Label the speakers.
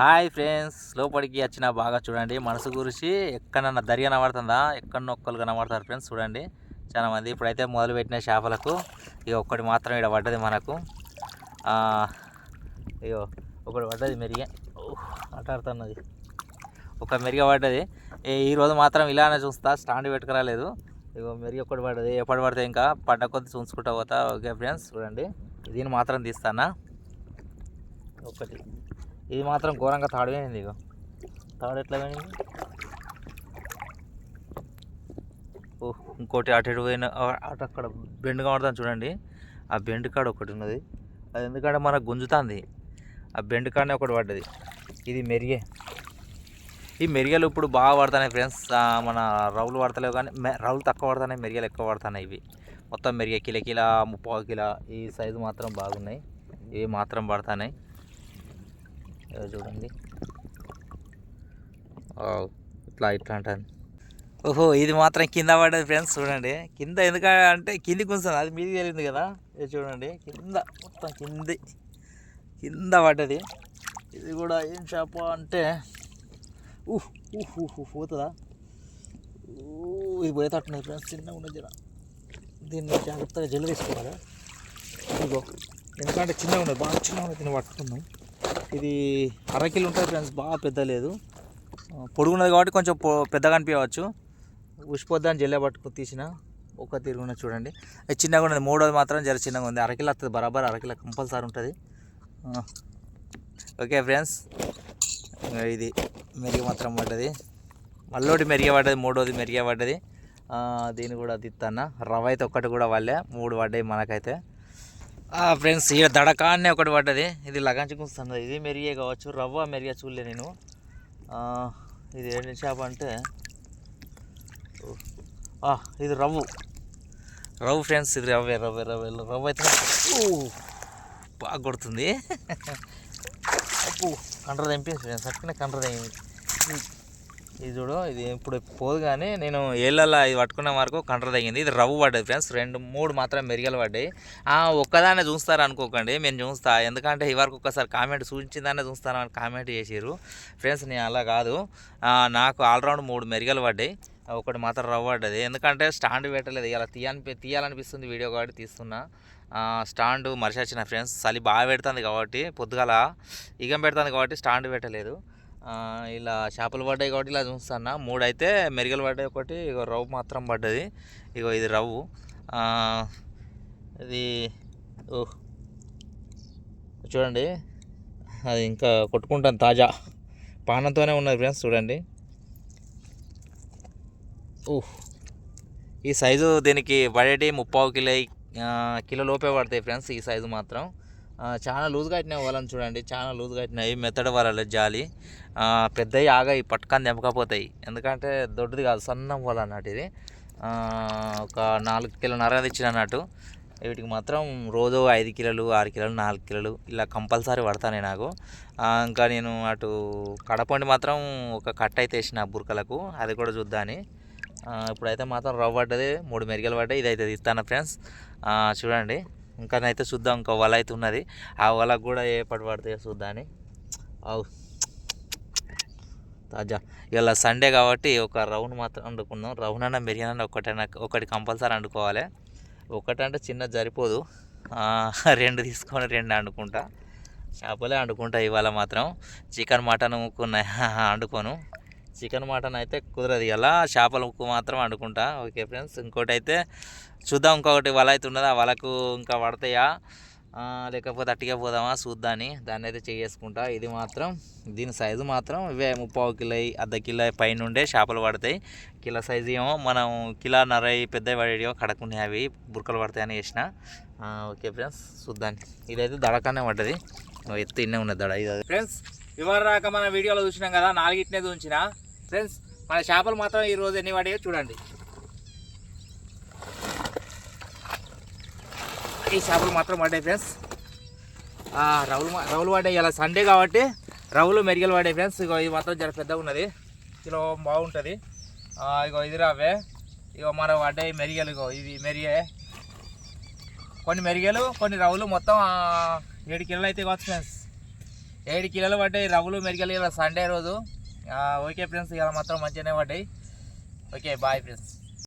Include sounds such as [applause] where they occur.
Speaker 1: Hi friends లోపలికి వచ్చిన బాగా చూడండి. మనసు గురించి ఎక్కడన్నా దరి కనబడుతుందా? ఎక్కడన్నా ఒక్కరు కనబడతారు ఫ్రెండ్స్ చూడండి. చాలా మంది ఇప్పుడైతే మొదలుపెట్టిన చేపలకు ఇక ఒక్కటి మాత్రం ఇక్కడ పడ్డది మనకు. ఆ, ఇగో ఒకటి పడ్డది మెరిగ ఆటాడుతున్నది ఒక మెరిగ పడ్డది. ఈరోజు మాత్రం ఇలానే చూస్తా స్టాండ్ పెట్టుకురాలేదు. ఇగో మెరిగ ఒకటి పడ్డది. ఎప్పటి పడితే ఇంకా పడ్డ కొద్ది చూసుకుంటా పోతా. ఓకే ఫ్రెండ్స్ చూడండి. దీన్ని మాత్రం తీస్తానా? ఒకటి. ఇది మాత్రం ఘోరంగా తాడు పోయింది ఇక తాడు ఎట్లా పోయింది ఓ ఇంకోటి అటు ఇటు పోయిన అటు అక్కడ బెండ్ కనబడుతుంది చూడండి. ఆ బెండ్ కాడ ఒకటి ఉన్నది. అది ఎందుకంటే మనకు గుంజుతుంది. ఆ బెండ్ కాడనే ఒకటి పడ్డది. ఇది మెరిగే. ఈ మెరిగలు ఇప్పుడు బాగా పడుతున్నాయి ఫ్రెండ్స్. మన రౌలు పడతలేవు కానీ రౌలు తక్కువ పడుతున్నాయి మెరిగలు ఎక్కువ పడుతున్నాయి ఇవి. మొత్తం మెరిగే కిల కిల ముప్పావు కిల ఈ సైజు మాత్రం బాగున్నాయి. ఇవి మాత్రం పడుతున్నాయి. చూడండి. ఇట్లా ఇట్లా అంటాను ఓహో ఇది మాత్రం కింద పడ్డది ఫ్రెండ్స్ చూడండి. కింద ఎందుకంటే కింది ఉంచుతుంది అది మీది వెళ్ళింది కదా. ఇది చూడండి కింద మొత్తం కింది. కింద పడ్డది. ఇది కూడా ఏం చేప అంటే ఊహ్ ఊహ్ ఊహ్ పోతుందా? ఇది పోయేటట్టున్నాయి ఫ్రెండ్స్ చిన్నగా ఉన్నది జర దీన్ని జాగ్రత్తగా జల్లు తీసుకోవాలి ఇదిగో ఎందుకంటే చిన్నగా ఉన్నది బాగా చిన్నగా ఉన్నది దీన్ని పట్టుకున్నాం ఇది అరకిలో ఉంటుంది ఫ్రెండ్స్ బాగా పెద్ద లేదు. పొడుగున్నది కాబట్టి కొంచెం పొ- పెద్దగా అనిపించవచ్చు. ఉసిపోద్దని జల్లె పట్టుకు తీసిన ఒక తిరుగున చూడండి. అది చిన్నగా ఉన్నది మూడోది మాత్రం జర చిన్నగా ఉంది. అరకిలో వస్తుంది బరాబర్ అరకిలో కంపల్సరీ ఉంటుంది. ఓకే ఫ్రెండ్స్ ఇది మెరిగి మాత్రం పడ్డది. మళ్ళోటి మెరిగ పడ్డది మూడోది మెరిగ పడ్డది. దీన్ని కూడా తిత్తాన రవ్వ అయితే ఒక్కటి కూడా వాళ్ళే మూడు పడ్డాయి మనకైతే. ఫ్రెండ్స్ ఈడ దడక అనే ఒకటి పడ్డది. ఇది లగంచుకుంటుంది ఇది మెరిగే కావచ్చు రవ్వ మెరిగే చూడలే నేను. ఇది ఏంటి చేప అంటే? ఇది రవ్వు. రవ్వు ఫ్రెండ్స్ ఇది రవ్వే రవ్వే రవ్వే. రవ్వ అయితే బాగా కొడుతుంది. [laughs] అప్పు కండ్ర తెంపింది ఫ్రెండ్స్ అట్లనే కండ్ర తెంపింది ఇది చూడు ఇది ఇప్పుడు పోదు కానీ నేను ఏళ్ళల్లో ఇది పట్టుకున్న వరకు కంట్ర తగ్గింది. ఇది రవ్వు పడ్డది ఫ్రెండ్స్ రెండు మూడు మాత్రం మెరిగలు పడ్డాయి. ఆ, ఒక్కదాన్నే చూస్తారు అనుకోకండి నేను చూస్తా. ఎందుకంటే ఈ వరకు ఒక్కసారి కామెంట్ సూచించిందానే అని కామెంట్ చేసారు ఫ్రెండ్స్ నేను అలా కాదు. నాకు ఆల్రౌండ్ మూడు మెరిగలు పడ్డాయి. ఒకటి మాత్రం రవ్వ పడ్డది. ఎందుకంటే స్టాండ్ పెట్టలేదు. ఇలా తీయని తీయాలనిపిస్తుంది వీడియో కాబట్టి తీస్తున్నా. స్టాండ్ స్టాండ్ మరిచొచ్చిన ఫ్రెండ్స్ చలి బాగా పెడుతుంది కాబట్టి పొద్దుగాల ఇగం పెడుతుంది కాబట్టి స్టాండ్ పెట్టలేదు. ఇలా చేపలు పడ్డాయి కాబట్టి ఇలా చూస్తున్నా. మూడు అయితే మెరుగలు పడ్డాయి ఒకటి ఇగో రవ్వు మాత్రం పడ్డది. ఇగో ఇది రవ్వు. ఇది ఓహ్ చూడండి. అది ఇంకా కొట్టుకుంటాను తాజా. పానంతోనే ఉన్నది ఫ్రెండ్స్ చూడండి. ఊహ్ ఈ సైజు దీనికి పడేటి ముప్పావు కిలో కిలో లోపే పడతాయి ఫ్రెండ్స్ ఈ సైజు మాత్రం. చాలా లూజ్గా అయినాయి వాళ్ళని చూడండి. చాలా లూజ్గా కట్టినాయి మెత్తడి వలలు జాలి. పెద్దవి ఆగాయి పట్టుకొని తెంపకపోతాయి ఎందుకంటే దొడ్డుది కాదు సన్నం వల అన్నట్టు ఇది. ఒక నాలుగు కిలోన్నర తెచ్చిన అన్నట్టు. వీటికి మాత్రం రోజు ఐదు కిలోలు ఆరు కిలోలు నాలుగు కిలోలు ఇలా కంపల్సరీ పడతానే నాకు. ఇంకా నేను అటు కడపండి మాత్రం ఒక కట్ట అయితే వేసిన బురకలకు. అది కూడా చూద్దాని ఇప్పుడైతే మాత్రం రవ్వ పడ్డది మూడు మెరిగలు పడ్డాయి. ఇదైతే ఇస్తాను ఫ్రెండ్స్. చూడండి. ఇంకానైతే చూద్దాం ఇంకో వల అయితే ఉన్నది. ఆ వలకు కూడా ఏ పడి పడతాయో చూద్దామని అవు. తాజా. ఇవాళ సండే కాబట్టి ఒక రౌండ్ మాత్రం వండుకున్నాం రౌండ్ అన్న మెరిగిన ఒకటైనా ఒకటి కంపల్సరీ వండుకోవాలి. ఒకటంటే చిన్న సరిపోదు. రెండు తీసుకొని రెండు వండుకుంటా. చేపలే వండుకుంటా ఇవాళ మాత్రం. చికెన్ మటన్ కొన్న [laughs] వండుకోను. చికెన్ మటన్ అయితే కుదరదు. ఇలా చేపల ఉక్కు మాత్రం వండుకుంటా. ఓకే ఫ్రెండ్స్ ఇంకోటి అయితే చూద్దాం. ఇంకొకటి వల అయితే ఉన్నది. ఆ వలకు ఇంకా పడతాయా? లేకపోతే అట్టిగా పోదామా? చూద్దాని. దాన్ని అయితే చేసుకుంటా. ఇది మాత్రం దీని సైజు మాత్రం ఇవే ముప్పావు కిలో అర్ధ కిలో పైన ఉండే చేపలు పడతాయి. కిలో సైజు ఏమో మనం కిలో నరై పెద్ద పడేయో కడకున్నాయి అవి బురకలు పడతాయని వేసిన ఓకే ఫ్రెండ్స్ చూద్దాన్ని ఇదైతే దడకానే పడ్డది. ఎత్తు ఇన్నే ఉన్నది దడ. ఇది ఫ్రెండ్స్ ఇవాళ రాక మన వీడియోలో చూసినాం కదా నాలుగిట్నే చూసినా ఫ్రెండ్స్ మన చేపలు మాత్రం ఈ రోజు ఎన్ని పడాయో చూడండి. ఈ చేపలు మాత్రం పడ్డాయి ఫ్రెండ్స్. రౌలు రవులు రవులు పడ్డాయి. ఇలా సండే కాబట్టి రవులు మెరిగలు పడ్డాయి ఫ్రెండ్స్. ఇగో ఇది మాత్రం జర పెద్దగా ఉన్నది. కిలో బాగుంటుంది. ఇగో ఇది రావే ఇగో మన పడ్డాయి మెరిగలు ఇగో. ఇవి మెరిగే. కొన్ని మెరిగలు కొన్ని రవులు మొత్తం ఏడు కిలోలు అయితే కావచ్చు ఫ్రెండ్స్. ఏడు కిలోలు పడ్డాయి రవ్వులు మెరిగలు ఇలా సండే రోజు. ఓకే ఫ్రెండ్స్ ఇలా మాత్రం మంచిగానే పడ్డాయి. Okay bye friends.